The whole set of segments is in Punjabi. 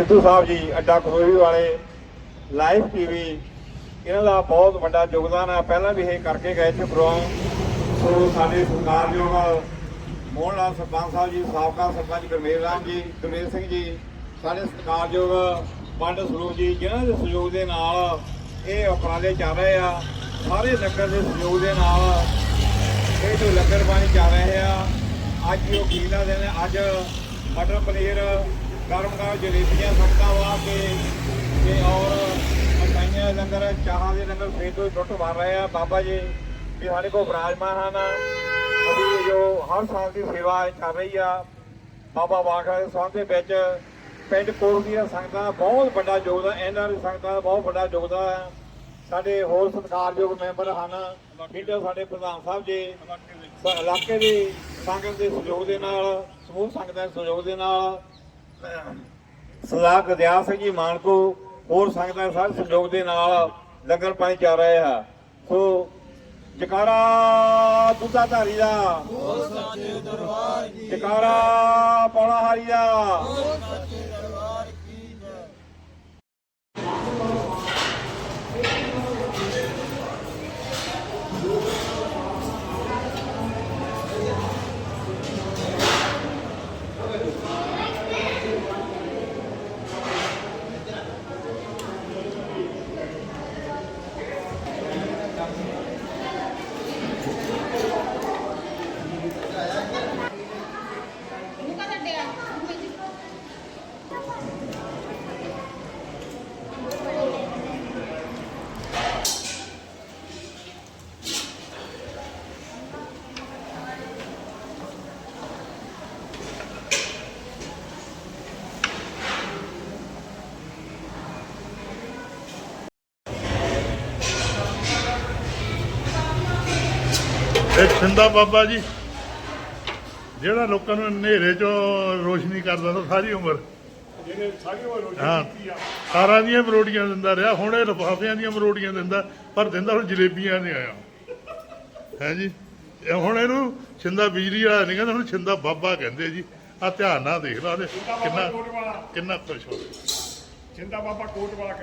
ਸਿੱਧੂ ਸਾਹਿਬ ਜੀ, ਅੱਡਾ ਖੋਰੀ ਵਾਲੇ ਲਾਈਵ ਟੀਵੀ ਇਹਨਾਂ ਦਾ ਬਹੁਤ ਵੱਡਾ ਯੋਗਦਾਨ ਹੈ ਪਹਿਲਾਂ ਵੀ ਇਹ ਕਰਕੇ ਗਏ ਸੀ ਪ੍ਰੋਗਰਾਮ ਸੋ ਸਾਡੇ ਸਤਿਕਾਰਯੋਗ ਮੋਹਨ ਲਾਲ ਸਰਪੰਚ ਸਾਹਿਬ ਜੀ, ਸਾਬਕਾ ਸਰਪੰਚ ਗੁਰਮੇਲ ਰਾਮ ਜੀ, ਗੁਰਮੇਲ ਸਿੰਘ ਜੀ, ਸਾਡੇ ਸਤਿਕਾਰਯੋਗ ਪੰਡ ਸਰੂਪ ਜੀ ਜਿਹਨਾਂ ਦੇ ਸਹਿਯੋਗ ਦੇ ਨਾਲ ਇਹ ਉਪਰਾਲੇ ਚੱਲ ਰਹੇ ਆ। ਸਾਰੇ ਲੰਗਰ ਦੇ ਸਹਿਯੋਗ ਦੇ ਨਾਲ ਇਹ ਜੋ ਲੰਗਰ ਪਾਣੀ ਚੱਲ ਰਹੇ ਆ, ਅੱਜ ਉਹ ਕੀਲਾ ਦਿਨ ਹੈ। ਅੱਜ ਮਟਰ ਪਨੀਰ ਗਰਮ ਗਰਮ ਜਲੇਬੀਆਂ ਸੰਗਤਾਂ ਵਾ ਕੇ, ਤੇ ਔਰ ਮਠਾਈਆਂ ਦੇ ਲੰਗਰ, ਚਾਹਾਂ ਦੇ ਲੰਗਰ ਫੇਰ ਤੋਂ ਟੁੱਟ ਮਾਰ ਰਹੇ ਆ। ਬਾਬਾ ਜੀ, ਵੀ ਸਾਡੇ ਕੋਲ ਵਿਰਾਜਮਾਨ ਹਨ। ਅਸੀਂ ਜੋ ਹਰ ਸਾਲ ਦੀ ਸੇਵਾ ਕਰ ਰਹੀ ਆ। ਬਾਬਾ ਬਾਖਾ ਦੇ ਸੰਘ ਦੇ ਵਿੱਚ ਪਿੰਡ ਕੋਲ ਦੀਆਂ ਸੰਗਤਾਂ ਦਾ ਬਹੁਤ ਵੱਡਾ ਯੋਗਦਾਨ ਇਹਨਾਂ ਦੀ ਸੰਗਤਾਂ ਦਾ ਬਹੁਤ ਵੱਡਾ ਯੋਗਦਾਨ ਹੈ। ਸਾਡੇ ਹੋਰ ਸਤਿਕਾਰਯੋਗ ਮੈਂਬਰ ਹਨ। ਲੀਡਰ ਸਾਡੇ ਪ੍ਰਧਾਨ ਸਾਹਿਬ ਜੀ ਇਲਾਕੇ ਦੀ ਸੰਗਤ ਦੇ ਸਹਿਯੋਗ ਦੇ ਨਾਲ, ਸਮੂਹ ਸੰਗਤਾਂ ਦੇ ਸਹਿਯੋਗ ਦੇ ਨਾਲ ਸਰਦਾਰ ਗਦਿਆਲ ਸਿੰਘ ਜੀ ਮਾਨਕੋ ਹੋਰ ਸੰਗਤਾਂ ਸਾਰੇ ਸਹਿਯੋਗ ਦੇ ਨਾਲ ਲੰਗਰ ਪਾਣੀ ਚੱਲ ਰਿਹਾ ਹੈ। ਸੋ ਜਕਾਰਾ ਦੁੱਧਾ ਧਾਰੀ ਦਾ ਜਕਾਰਾ ਪੌਣਾ ਹਾਰੀ ਦਾ ਮੁਕਾ ਇਹ ਛਿੰਦਾ ਬਾਬਾ ਜੀ ਜਿਹੜਾ ਲੋਕਾਂ ਨੂੰ ਹਨੇਰੇ ਚੋਂ ਰੋਸ਼ਨੀ ਕਰਦਾ ਤਾਂ ਸਾਰੀ ਉਮਰ। ਜਿਹਨੇ ਸਾਰੀ ਉਮਰ ਰੋਟੀ ਹਾਂ ਕੀਤੀ ਆ। ਤਾਰਾਂ ਦੀਆਂ ਮਰੋੜੀਆਂ ਦਿੰਦਾ ਰਿਹਾ ਹੁਣ ਇਹ ਲਿਫਾਫਿਆਂ ਦੀਆਂ ਮਰੋੜੀਆਂ ਦਿੰਦਾ ਪਰ ਦਿੰਦਾ ਹੁਣ ਜਲੇਬੀਆਂ ਨਹੀਂ ਆਇਆ। ਹੈ ਜੀ? ਇਹ ਹੁਣ ਇਹਨੂੰ ਛਿੰਦਾ ਬਿਜਲੀ ਵਾਲਾ ਨਹੀਂ ਕਹਿੰਦਾ ਹੁਣ ਛਿੰਦਾ ਬਾਬਾ ਕਹਿੰਦੇ ਜੀ। ਆ ਧਿਆਨ ਨਾਲ ਦੇਖ ਲਾ ਉਹਦੇ ਕਿੰਨਾ ਕਿੰਨਾ ਖੁਸ਼ ਹੋ ਚਿੰਤਾ ਬਾਬਾ ਕੋਟ ਵਾਲਾ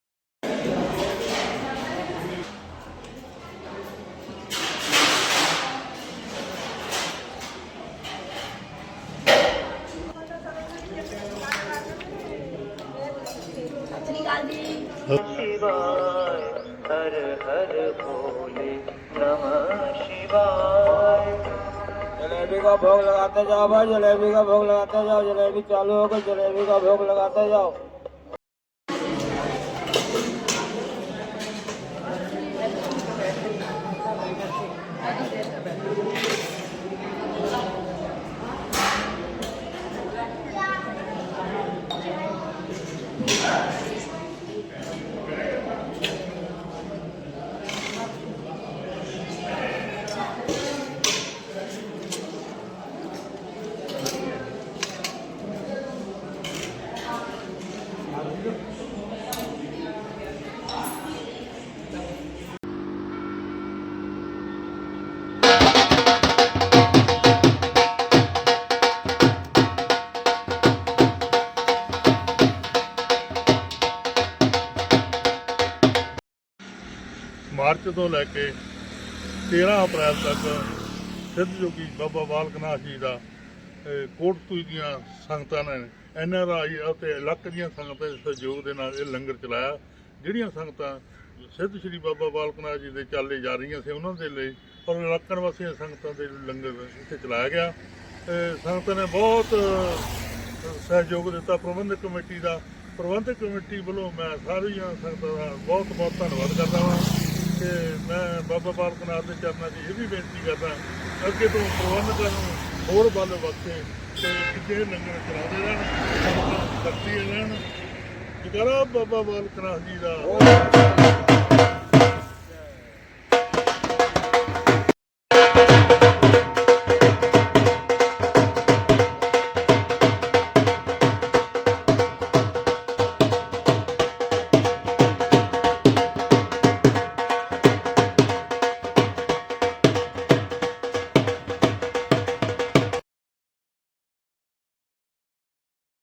शिवाय हर हर भोले नमः शिवाय जलेबी का भोग लगाते जाओ भाई जलेबी का भोग लगाते जाओ जलेबी चालू हो गई जलेबी का भोग लगाते जाओ ਮਾਰਚ ਤੋਂ ਲੈ ਕੇ 13 ਅਪ੍ਰੈਲ ਤੱਕ ਸਿੱਧ ਜੋਗੀ ਬਾਬਾ ਬਾਲਕਨਾਥ ਜੀ ਦਾ ਇਹ ਕੋਟਤੂਈ ਦੀਆਂ ਸੰਗਤਾਂ ਨੇ, ਐਨ ਆਰ ਆਈ ਅਤੇ ਇਲਾਕੇ ਦੀਆਂ ਸੰਗਤਾਂ ਦੇ ਸਹਿਯੋਗ ਦੇ ਨਾਲ ਇਹ ਲੰਗਰ ਚਲਾਇਆ। ਜਿਹੜੀਆਂ ਸੰਗਤਾਂ ਸਿੱਧ ਸ੍ਰੀ ਬਾਬਾ ਬਾਲਕਨਾਥ ਜੀ ਦੇ ਚਾਲੇ ਜਾ ਰਹੀਆਂ ਸੀ, ਉਹਨਾਂ ਦੇ ਲਈ ਔਰ ਇਲਾਕਣ ਵਾਸੀਆਂ ਸੰਗਤਾਂ ਦੇ ਲੰਗਰ ਇੱਥੇ ਚਲਾਇਆ ਗਿਆ। ਇਹ ਸੰਗਤਾਂ ਨੇ ਬਹੁਤ ਸਹਿਯੋਗ ਦਿੱਤਾ। ਪ੍ਰਬੰਧਕ ਕਮੇਟੀ ਦਾ, ਪ੍ਰਬੰਧਕ ਕਮੇਟੀ ਵੱਲੋਂ ਮੈਂ ਸਾਰੀਆਂ ਸੰਗਤਾਂ ਦਾ ਬਹੁਤ ਬਹੁਤ ਧੰਨਵਾਦ ਕਰਦਾ ਹਾਂ ਕਿ ਮੈਂ ਬਾਬਾ ਬਾਲਕ ਨਾਥ ਦੇ ਚਰਨਾਂ 'ਚ ਇਹ ਵੀ ਬੇਨਤੀ ਕਰਦਾ ਅੱਗੇ ਤੋਂ ਪ੍ਰਬੰਧਕਾਂ ਨੂੰ ਹੋਰ ਬਲ ਬਖਸ਼ੇ ਤੇ ਕਿਤੇ ਲੰਗਰ ਚਲਾਉਂਦੇ ਰਹਿਣ ਸੰਗਤਾਂ ਰਹਿਣ। ਜਗਰਾ ਬਾਬਾ ਬਾਲਕ ਨਾਥ ਜੀ ਦਾ।